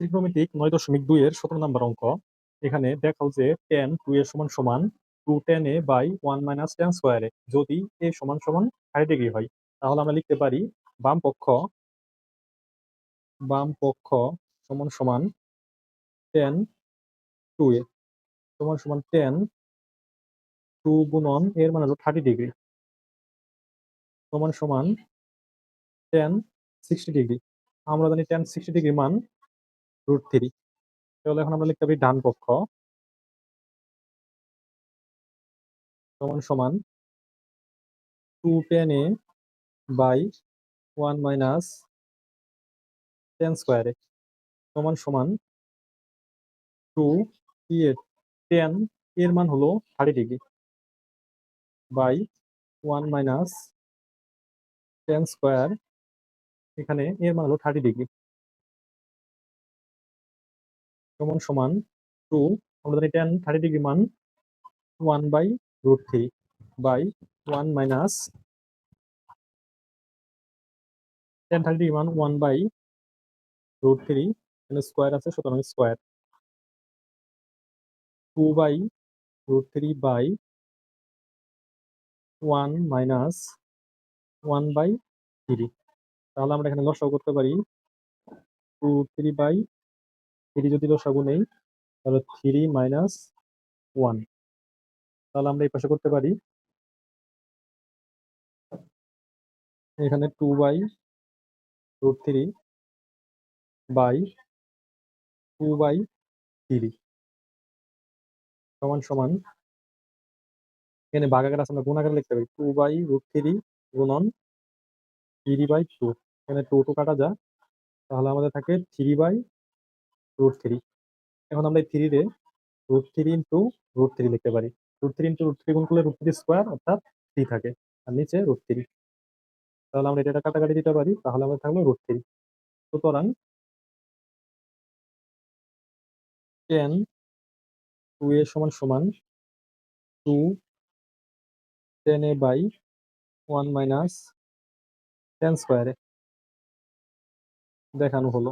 ত্রিকোণমিতিক নয় দশমিক দুই এর সতেরো নম্বর অঙ্ক। এখানে দেখাও যে টেন টু এর সমান সমান two tan a by one minus tan স্কোয়ারে যদি এ সমান সমান ষাট ডিগ্রি হয়, তাহলে আমরা লিখতে পারি বাম পক্ষ বাম পক্ষ সমান সমান টেন টু এ। সমান সমান টেন টু গুণন এর মানে হলো থার্টি ডিগ্রি। সমান সমান টেন সিক্সটি ডিগ্রি। আমরা জানি টেন সিক্সটি ডিগ্রি মান রুট থ্রি তাহলে এখন আমরা লিখতে পারি ডান পক্ষ। সমান সমান two tan a by one minus tan স্কোয়ারে সমান সমান টু টেন এর মান হলো thirty degree by one minus tan square এখানে এর মান হলো থার্টি ডিগ্রি সমান সমান টু আমরা জানি টেন থার্টি ডিগ্রি মান one by root three by one minus tan thirty degree মান one by root three square আছে সুতরাং square two by root three by one minus one by three তাহলে আমরা এখানে লসাগু করতে পারি টু থ্রি বাই থ্রি যদি লসাগু নেই, তাহলে থ্রি মাইনাস ওয়ান তাহলে আমরা এই পাশে করতে পারি, এখানে two by root three by two by three সমান সমান, এখানে ভাগাকার আছে, আমরা গুণাকার লিখতে পারি টু বাই রুট থ্রি গুণন থ্রি বাই টু এখানে টু টু কাটা যা তাহলে আমাদের থাকে থ্রি বাই রুট থ্রি এখন আমরা এই থ্রি রে root three into root three লিখতে পারি। Root three into root three গুণ করলে রুট থ্রি স্কোয়ার অর্থাৎ থ্রি থাকে। আর নিচে রুট থ্রি তাহলে আমরা এটা কাটাকাটি দিতে পারি। তাহলে আমরা থাকল রুট থ্রি সুতরাং টেন টু এ সমান সমান two tan a by one minus tan স্কোয়ারে দেখানো হলো।